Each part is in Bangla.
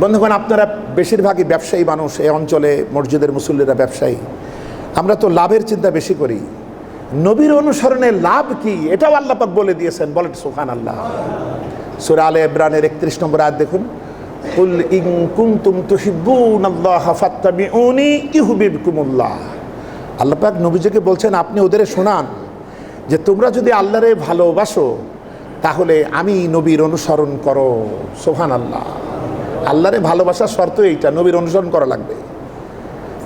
বন্ধুগণ, আপনারা বেশিরভাগই ব্যবসায়ী মানুষ, এই অঞ্চলে মসজিদের মুসল্লিরা ব্যবসায়ী। আমরা তো লাভের চিন্তা বেশি করি। নবীর অনুসরণে লাভ কি? এটাও আল্লাপাক বলে দিয়েছেন। বলেন সুখান আল্লাহ সুরা আলে ইমরানের একত্রিশ নম্বর আয়াত দেখুন। কুনতুম তুহিব্বুন আল্লাহ নবীজিকে বলছেন, আপনি ওদের শোনান যে তোমরা যদি আল্লাহরে ভালোবাসো, তাহলে আমি নবীর অনুসরণ করো। সোহান আল্লাহ আল্লাহরে ভালোবাসার শর্ত এইটা, নবীর অনুসরণ করা লাগবে।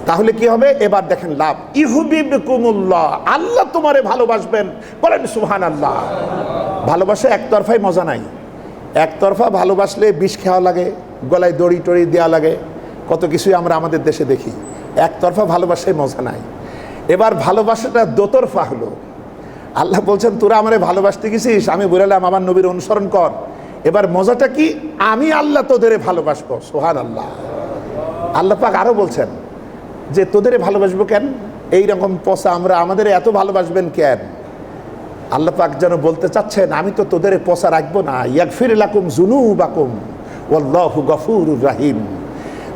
তাহলে কি হবে? এবার দেখেন লাভ। ইহুবিব কুমুল্লাহ আল্লাহ তোমারে ভালোবাসবেন। বলেন সুহান আল্লাহ ভালোবাসা একতরফাই মজা নাই। একতরফা ভালোবাসলে বিষ খাওয়া লাগে, গলায় দড়ি টড়ি দেওয়া লাগে, কত কিছুই আমরা আমাদের দেশে দেখি। একতরফা ভালোবাসায় মজা নাই। এবার ভালোবাসাটা দোতরফা হলো। আল্লাহ বলছেন, তোরা আমারে ভালোবাসতে গেছিস? আমি বললাম আমার নবীর অনুসরণ কর। এবার মজাটা কি? আমি আল্লাহ তোদের ভালোবাসবো সোহান আল্লাহ আল্লাহ পাক আরও বলছেন যে, তোদের ভালোবাসবো কেন? এই রকম পচা আমরা, আমাদের এত ভালোবাসবেন কেন? আল্লাহ পাক যেন বলতে চাচ্ছেন, আমি তো তোদের পচা রাখব না। ইয়াকফির লাকুম জুনু বাকুম ওল্লাহু গফুর রাহিম।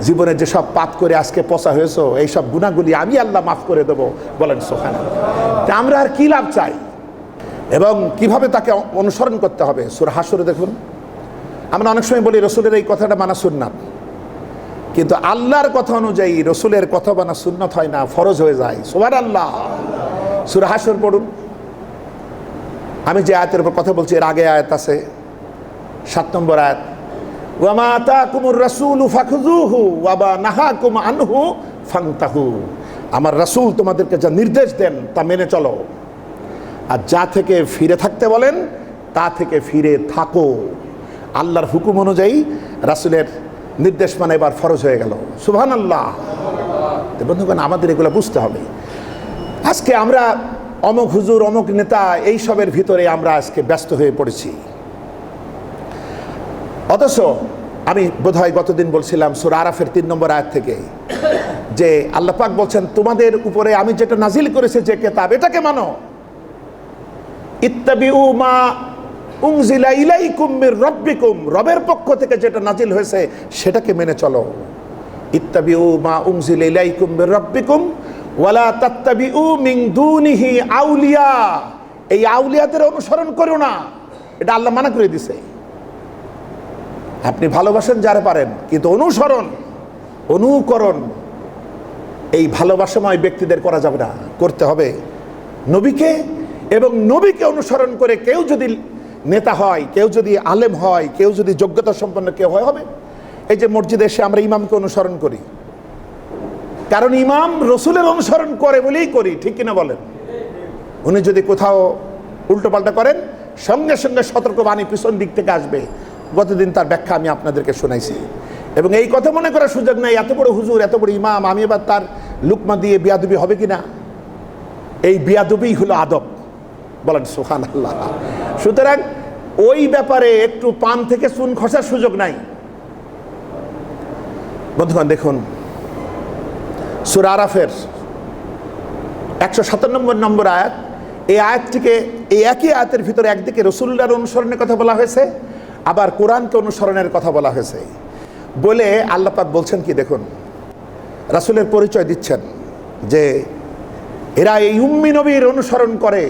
জীবনে যেসব পাপ করে আজকে পচা হয়েছো, এইসব গুণাগুলি আমি আল্লাহ মাফ করে দেবো। বলেন সোখান তা আমরা আর কি লাভ চাই? এবং কীভাবে তাকে অনুসরণ করতে হবে? সুর হাসুরে দেখুন। আমরা অনেক সময় বলি, রসুলের এই কথাটা মানা সুন্নাত। কিন্তু আল্লাহর কথা অনুযায়ী রসুলের কথা মানা সুন্নত হয় না, ফরজ হয়ে যায়। সোহান আল্লাহ সুর হাসুর পড়ুন। আমি যে আয়াতের উপর কথা বলছি, এর আগে আয়াত আছে, সাত নম্বর আয়াত। ওয়ামা আতাকুমুর রাসূলু ফাখুযুহু ওয়াবা নাহাকুম আনহু ফান্তাহু। আমার রাসূল তোমাদেরকে যা নির্দেশ দেন, তা মেনে চলো। আর যা থেকে ফিরে থাকতে বলেন, তা থেকে ফিরে থাকো। আল্লাহর হুকুম অনুযায়ী রাসুলের নির্দেশ মানে এবার ফরজ হয়ে গেল। সুবহানাল্লাহ। তো বন্ধুগণ, আমাদের এগুলো বুঝতে হবে। আজকে আমরা অমক হুজুর, অমক নেতা, এইসবের ভিতরে আমরা আজকে ব্যস্ত হয়ে পড়েছি। অথচ আমি বোধহয় গতদিন বলছিলাম সুর আরাফের তিন নম্বর আয়াত থেকে যে আল্লাপাক বলছেন, তোমাদের উপরে আমি যেটা নাজিল করেছি যে কেতাব, এটাকে মানো। ইত্তাবিউ মা উংজিলা ইলাইকুম মির রব্বিকুম, রবের পক্ষ থেকে যেটা নাজিল হয়েছে, সেটাকে মেনে চলো। ইত্তাবিউ মা উংজিলা ইলাইকুম মির রব্বিকুম, ওয়ালা তাত্তাবিউ মিন দুনিহি আউলিয়া। এই আউলিয়াদের অনুসরণ করো না, এটা আল্লাহ মানা করে দিছে। আপনি ভালোবাসেন যারা পারেন, কিন্তু অনুসরণ, অনুকরণ, এই ভালোবাসাময় ব্যক্তিদের করা যাবে না, করতে হবে। নবীকে এবং নবীকে অনুসরণ করে কেউ যদি নেতা হয়, কেউ যদি আলেম হয়, কেউ যদি যোগ্যতা সম্পন্ন কেউ হয়, হবে। এই যে মসজিদে এসে আমরা ইমামকে অনুসরণ করি। কারণ ইমাম রসুলের অনুসরণ করে বলেই করি, ঠিক কিনা বলেন? উনি যদি কোথাও উল্টোপাল্টা করেন, সঙ্গে সঙ্গে সতর্কবাণী পিছন দিক থেকে আসবে। গতদিন তার ব্যাখ্যা আমি আপনাদেরকে শোনাইছি। এবং এই কথা মনে করার সুযোগ নেই, এত বড় হুজুর, এত বড় ইমাম, আমি এবার তার লুকমা দিয়ে বিয়াদুবি হবে কি না এই বিয়াদুবি হলো আদব। বলেন সুহান আল্লাহ সুতরাং ওই ব্যাপারে একটু পান থেকে চুন খসার সুযোগ নাই। বন্ধুগণ, দেখুন, সুর আরাফের একশো সাতানব্বই নম্বর আয়াত, এই আয়াতটিকে, এই একই আয়াতের ভিতরে একদিকে রসুল্লার অনুসরণের কথা বলা হয়েছে, আবার কোরআনকে অনুসরণের কথা বলা হয়েছে। বলে আল্লাপাক বলছেন কি, দেখুন, রাসুলের পরিচয় দিচ্ছেন যে এরা এই উম্মি নবীর অনুসরণ করে।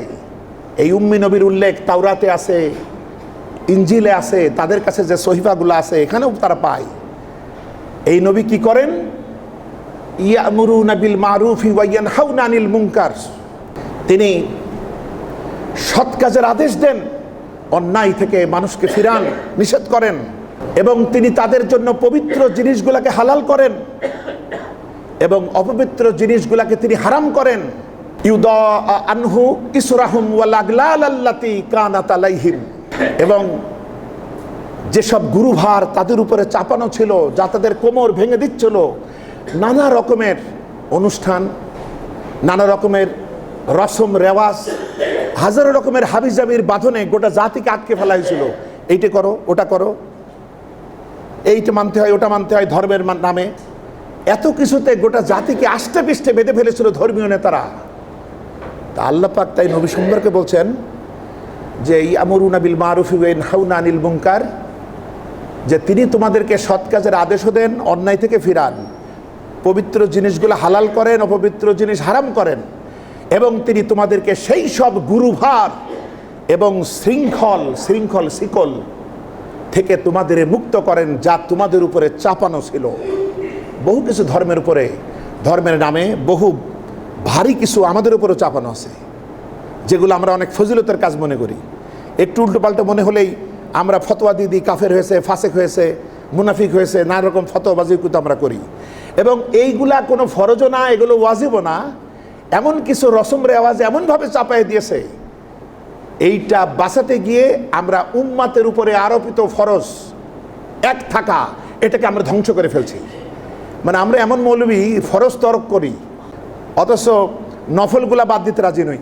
এই উম্মি নবীর উল্লেখ তাওরাতে আছে ইঞ্জিলে আছে, তাদের কাছে যে সহিফাগুলো আছে, এখানেও তারা পায়। এই নবী কি করেন? ইয়ামুরু নাবিল মারুফি ওয়াইয়ান হাউনানিল মুঙ্কার তিনি সৎ কাজের আদেশ দেন, অন্যায় থেকে মানুষকে ফিরান, নিষেধ করেন, এবং তিনি তাদের জন্য পবিত্র জিনিসগুলোকে হালাল করেন, এবং অপবিত্র জিনিসগুলোকে তিনি হারাম করেন। ইউদা আনহু ইসরাহুম ওয়ালাগলাল আল্লাতি কানাত আলাইহিম। এবং যেসব গুরুভার তাদের উপরে চাপানো ছিল, যা তাদের কোমর ভেঙে দিচ্ছিল, নানা রকমের অনুষ্ঠান, নানা রকমের রসম রেওয়াজ, হাজারো রকমের হাবিজাবির বাঁধনে গোটা জাতিকে আটকে ফেলা হয়েছিল। এইটা করো, ওটা করো। এইটা মানতে হয়, ওটা মানতে হয় ধর্মের নামে। এত কিছুতে গোটা জাতিকে আষ্টে পৃষ্ঠে বেঁধে ফেলেছিল ধর্মীয় নেতারা। তা আল্লাহ পাক তাই নবী সুন্দরকে বলছেন যে এই ইয়ামুরুনা বিল মারুফি ওয়াইন হাউনা আনিল মুনকার, যে তিনি তোমাদেরকে সৎ কাজের আদেশও দেন, অন্যায় থেকে ফিরান। পবিত্র জিনিসগুলো হালাল করেন, অপবিত্র জিনিস হারাম করেন। এবং তিনি তোমাদেরকে সেই সব গুরুভার এবং শৃঙ্খল শৃঙ্খল শিকল থেকে তোমাদের মুক্ত করেন, যা তোমাদের উপরে চাপানো ছিল। বহু কিছু ধর্মের উপরে, ধর্মের নামে বহু ভারী কিছু আমাদের উপরেও চাপানো আছে। যেগুলো আমরা অনেক ফজিলতের কাজ মনে করি। একটু উল্টোপাল্টা মনে হলেই আমরা ফতোয়া দিয়ে দিই, কাফের হয়েছে, ফাসেক হয়েছে, মুনাফিক হয়েছে, নানা রকম ফতোয়াবাজি কিন্তু আমরা করি। এবং এইগুলা কোনো ফরজও না, এগুলো ওয়াজিবও না। এমন কিছু রসম রেওয়াজ এমনভাবে চাপাই দিয়েছে। এইটা বাঁচাতে গিয়ে আমরা উম্মাতের উপরে আরোপিত ফরজ এক থাকা, এটাকে আমরা ধ্বংস করে ফেলছি। মানে আমরা এমন মৌলবী ফরজ তরক করি, অথচ নফলগুলা বাদ দিতে রাজি নই।